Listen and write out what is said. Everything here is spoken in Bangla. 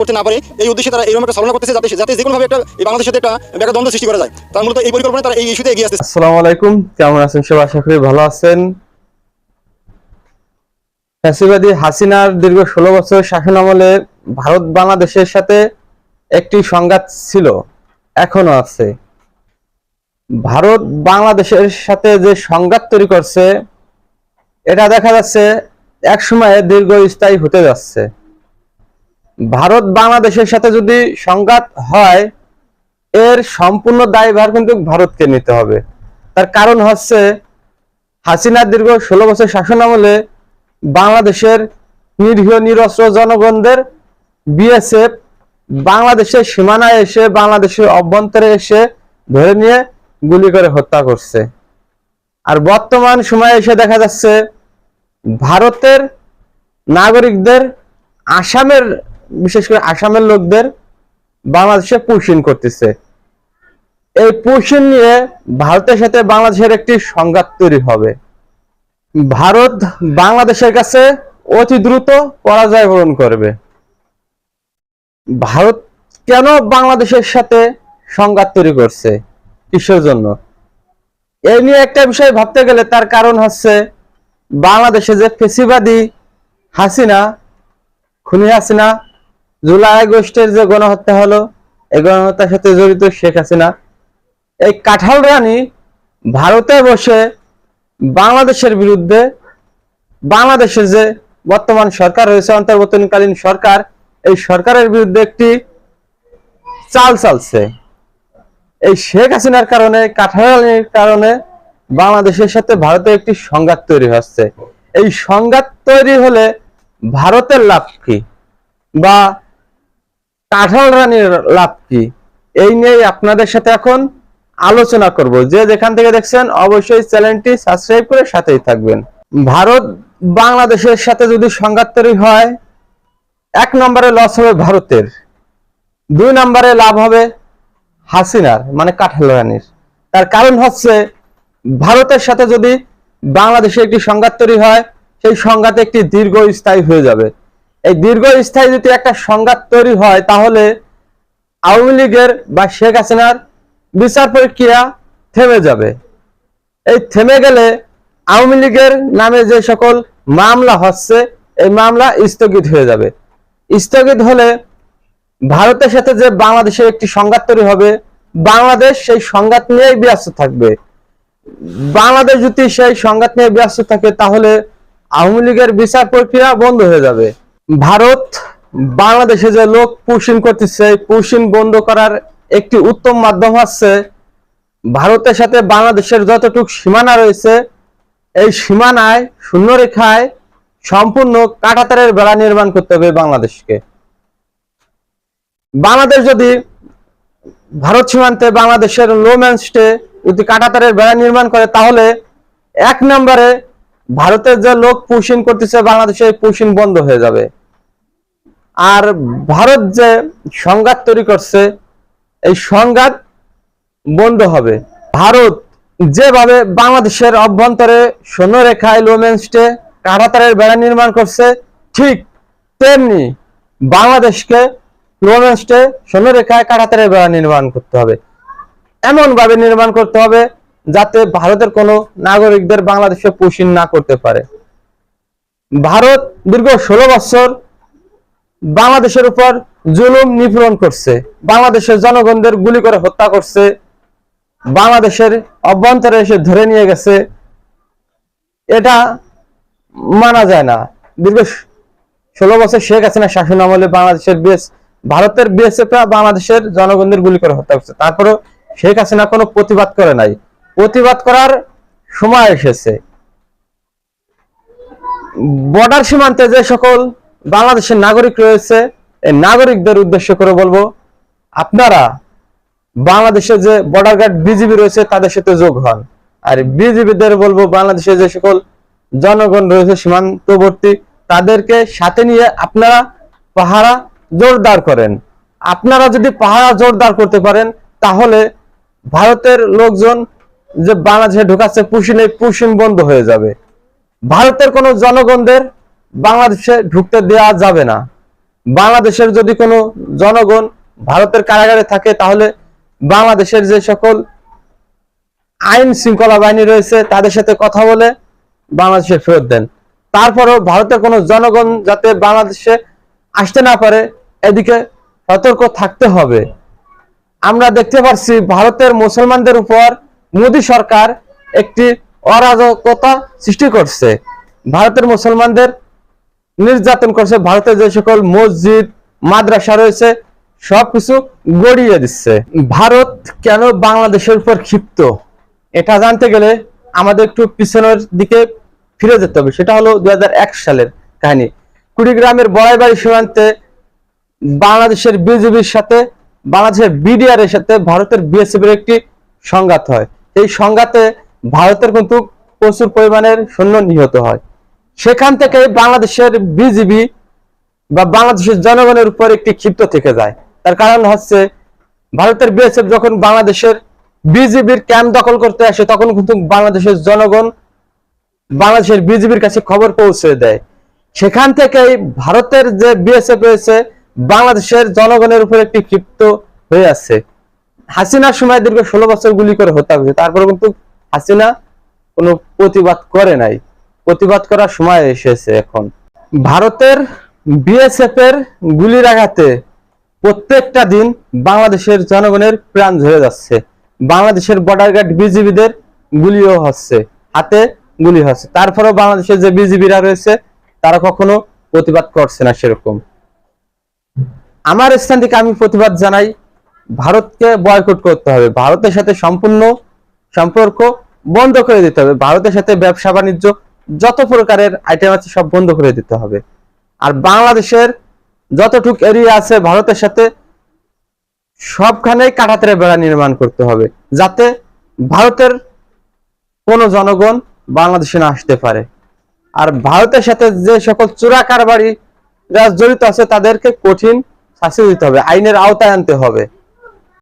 করতে না পারে, এই উদ্দেশ্যে তারা এরকম একটা চালনা করতেছে যাতে যাতে যে কোনোভাবে একটা বাংলাদেশের সাথে একটা একটা দ্বন্দ্ব সৃষ্টি করা যায়। তার মূলত এই পরিকল্পনা তারা এই ইস্যুতে এগিয়ে আসতেছে। আসসালামু আলাইকুম, কেমন আছেন সব আশা করি ভালো আছেন। ফ্যাসিবাদী হাসিনার দীর্ঘ ষোলো বছর শাসন আমলে ভারত বাংলাদেশের সাথে একটি সংঘাত ছিল, এখনও আছে। ভারত বাংলাদেশের সাথে যে সংঘাত তৈরি করছে, এটা দেখা যাচ্ছে এক সময়ে দীর্ঘস্থায়ী হতে যাচ্ছে। ভারত বাংলাদেশের সাথে যদি সংঘাত হয়, এর সম্পূর্ণ দায়ভার কিন্তু ভারতকে নিতে হবে। তার কারণ হচ্ছে হাসিনার দীর্ঘ ষোলো বছর শাসন আমলে বাংলাদেশের নিরীহ, নিরস্ত্র জনগণদের বিএসএফ বাংলাদেশের সীমানায় এসে, বাংলাদেশের অভ্যন্তরে এসে ধরে নিয়ে গুলি করে হত্যা করছে। আর বর্তমান সময়ে এসে দেখা যাচ্ছে ভারতের নাগরিকদের আসামের বিশেষ করে আসামের লোকদের বাংলাদেশে পুষিন করতেছে। এই পুষিন নিয়ে ভারতের সাথে বাংলাদেশের একটি সংঘাত তৈরি হবে। ভারত বাংলাদেশের কাছে অতি দ্রুত পরাজয় বরণ করবে। ভারত কেন বাংলাদেশের সাথে সংঘাত তৈরি করছে কিসের জন্য? এই নিয়ে একটা বিষয় ভাবতে গেলে তার কারণ হচ্ছে বাংলাদেশে যে ফেসিবাদী হাসিনা, খুনি হাসিনা জুলাই আগস্টের যে গণহত্যা হলো, এই গণহত্যার সাথে জড়িত শেখ হাসিনা। এই কাঁঠাল রানী ভারতে বসে বাংলাদেশের বিরুদ্ধে বাংলাদেশের যে বর্তমান সরকার রয়েছে, অন্তর্বর্তীকালীন সরকার, এই সরকারের বিরুদ্ধে একটি চাল চালছে। এই শেখ হাসিনার কারণে, কাঁঠাল রানীর কারণে বাংলাদেশের সাথে ভারতের একটি সংঘাত তৈরি হচ্ছে। এই সংঘাত তৈরি হলে ভারতের লাভ কি? বা কাঁঠাল রানীর লাভ কি? এই নিয়ে আপনাদের সাথে এখন আলোচনা করব। যে যেখান থেকে দেখছেন, অবশ্যই চ্যানেলটি সাবস্ক্রাইব করে সাথেই থাকবেন। ভারত বাংলাদেশের সাথে যদি সংঘাত তৈরি হয়, এক নম্বরে লস হবে ভারতের, দুই নম্বরে লাভ হবে হাসিনার মানে কাঁঠাল রানীর। তার কারণ হচ্ছে, ভারতের সাথে যদি বাংলাদেশে একটি সংঘাত তৈরি হয়, সেই সংঘাত একটি দীর্ঘস্থায়ী হয়ে যাবে। এই দীর্ঘস্থায়ী যদি একটা সংঘাত তৈরি হয়, তাহলে আওয়ামী লীগের বা শেখ হাসিনার বিচার প্রক্রিয়া থেমে যাবে। এই থেমে গেলে আওয়ামী লীগের নামে যে সকল মামলা হচ্ছে, এই মামলা স্থগিত হয়ে যাবে। স্থগিত হলে ভারতের সাথে যে বাংলাদেশের একটি সংঘাত তৈরি হবে, বাংলাদেশ সেই সংঘাত নিয়েই ব্যস্ত থাকবে। বাংলাদেশ যদি সেই সংঘাত নিয়ে ব্যস্ত থাকে, তাহলে আওয়ামী লীগের বিচার প্রক্রিয়া বন্ধ হয়ে যাবে। ভারত বাংলাদেশে যে লোক পুষিন করতেছে, পুষিন বন্ধ করার একটি উত্তম মাধ্যম হচ্ছে ভারতের সাথে বাংলাদেশের যতটুকু সীমানা রয়েছে, এই সীমানায় শূন্য রেখায় সম্পূর্ণ কাটাতারের বেড়া নির্মাণ করতে হবে বাংলাদেশকে। বাংলাদেশ যদি ভারত সীমান্তে বাংলাদেশের লোম্যান্সটে যদি কাটাতারের বেড়া নির্মাণ করে, তাহলে এক নম্বরে ভারতের যে লোক পুষিন করতেছে, বাংলাদেশে পুষিন বন্ধ হয়ে যাবে। আর ভারত যে সংঘাত তৈরি করছে, এই সংঘাত বন্ধ হবে। ভারত যেভাবে বাংলাদেশের অভ্যন্তরে সৈন্যরেখায় লোমেন্সটে কাঁটাতারের বেড়া নির্মাণ করছে, ঠিক তেমনি বাংলাদেশকে লোমেন্সটে সৈন্যরেখায় কাঁটাতারের বেড়া নির্মাণ করতে হবে। এমন ভাবে নির্মাণ করতে হবে যাতে ভারতের কোনো নাগরিকদের বাংলাদেশে পুষিন না করতে পারে। ভারত দীর্ঘ ষোলো বছর বাংলাদেশের উপর জুলুম নিপীড়ন করছে, বাংলাদেশের জনগণদের গুলি করে হত্যা করছে, বাংলাদেশের অভ্যন্তরে এসে ধরে নিয়ে গেছে, এটা মানা যায় না। দীর্ঘ ষোলো বছর শেখ হাসিনা শাসন আমলে বাংলাদেশের বিএস, ভারতের বিএসএফরা বাংলাদেশের জনগণদের গুলি করে হত্যা করছে। তারপরেও শেখ হাসিনা কোনো প্রতিবাদ করে নাই। প্রতিবাদ করার সময় এসেছে। বর্ডার সীমান্তে যে সকল বাংলাদেশের নাগরিক রয়েছে। এই নাগরিকদের উদ্দেশ্য করে বলব, আপনারা বাংলাদেশে যে বর্ডার গার্ড বিজিবি রয়েছে, তাদের সাথে যোগ হন। আর বিজিবিদের বলব বাংলাদেশে যে সকল জনগণ রয়েছে, সীমান্তবর্তী, তাদেরকে সাথে নিয়ে আপনারা পাহারা জোরদার করেন। আপনারা যদি পাহারা জোরদার করতে পারেন, তাহলে ভারতের লোকজন যে বাংলাদেশে ঢুকাচ্ছে পুশিন এই পুশিন বন্ধ হয়ে যাবে। ভারতের কোনো জনগণদের বাংলাদেশে ঢুকতে দেওয়া যাবে না। বাংলাদেশের যদি কোনো জনগণ ভারতের কারাগারে থাকে, তাহলে বাংলাদেশের যে সকল আইন শৃঙ্খলা বাহিনী রয়েছে, তাদের সাথে কথা বলে বাংলাদেশে ফেরত দেন। তারপরেও ভারতের কোনো জনগণ যাতে বাংলাদেশে আসতে না পারে, এদিকে সতর্ক থাকতে হবে। আমরা দেখতে পাচ্ছি ভারতের মুসলমানদের উপর মোদী সরকার একটি অরাজকতা সৃষ্টি করছে। ভারতের মুসলমানদের নির্যাতন করছে, ভারতের যে সকল মসজিদ, মাদ্রাসা রয়েছে, সবকিছু গড়িয়ে দিচ্ছে। ভারত কেন বাংলাদেশের উপর ক্ষিপ্ত? এটা জানতে গেলে আমাদের একটু পিছনের দিকে ফিরে যেতে হবে। সেটা হলো দুই হাজার এক সালের কাহিনী। কুড়িগ্রামের বড়াইবাড়ি সীমান্তে বাংলাদেশের বিজেপির সাথে, বাংলাদেশের বিডিআর এর সাথে ভারতের বিএসএফ এর একটি সংঘাত হয়। এই সংঘাতে ভারতের কিন্তু প্রচুর পরিমাণের সৈন্য নিহত হয়। সেখান থেকে বাংলাদেশের বিজিবি বা বাংলাদেশের জনগণের উপর একটি ক্ষিপ্ত থেকে যায়। তার কারণ হচ্ছে, ভারতের বিএসএফ যখন বাংলাদেশের বিজিবির ক্যাম্প দখল করতে আসে, তখন কিন্তু বাংলাদেশের জনগণ বাংলাদেশের বিজিবির কাছে খবর পৌঁছে দেয়। সেখান থেকেই ভারতের যে বিএসএফ রয়েছে, বাংলাদেশের জনগণের উপর একটি ক্ষিপ্ত হয়ে আছে। হাসিনার সময় দীর্ঘ ষোলো বছর গুলি করে হত্যা করেছে। তারপরে কিন্তু হাসিনা কোনো প্রতিবাদ করে নাই। প্রতিবাদ করার সময় এসেছে এখন। ভারতের বিএসএফ এর গুলির আঘাতে প্রত্যেকটা দিন বাংলাদেশের জনগণের প্রাণ ঝরে যাচ্ছে। বাংলাদেশের বর্ডার গার্ড বিজিবিদের গুলিও হচ্ছে, হাতে গুলি হচ্ছে। তারপরেও বাংলাদেশের যে বিজিবিরা রয়েছে, তারা কখনো প্রতিবাদ করছে না সেরকম। আমার স্থান থেকে আমি প্রতিবাদ জানাই, ভারতকে বয়কট করতে হবে। ভারতের সাথে সম্পূর্ণ সম্পর্ক বন্ধ করে দিতে হবে। ভারতের সাথে ব্যবসা বাণিজ্য যত প্রকারের আইটেম আছে সব বন্ধ করে দিতে হবে। আর বাংলাদেশের যতটুক এরিয়া আছে ভারতের সাথে, সবখানেই কাটাতারে বেড়া নির্মাণ করতে হবে, যাতে ভারতের কোনো জনগণ বাংলাদেশে না আসতে পারে। আর ভারতের সাথে যে সকল চোরা কারবারিরা জড়িত আছে, তাদেরকে কঠিন শাস্তি দিতে হবে, আইনের আওতায় আনতে হবে।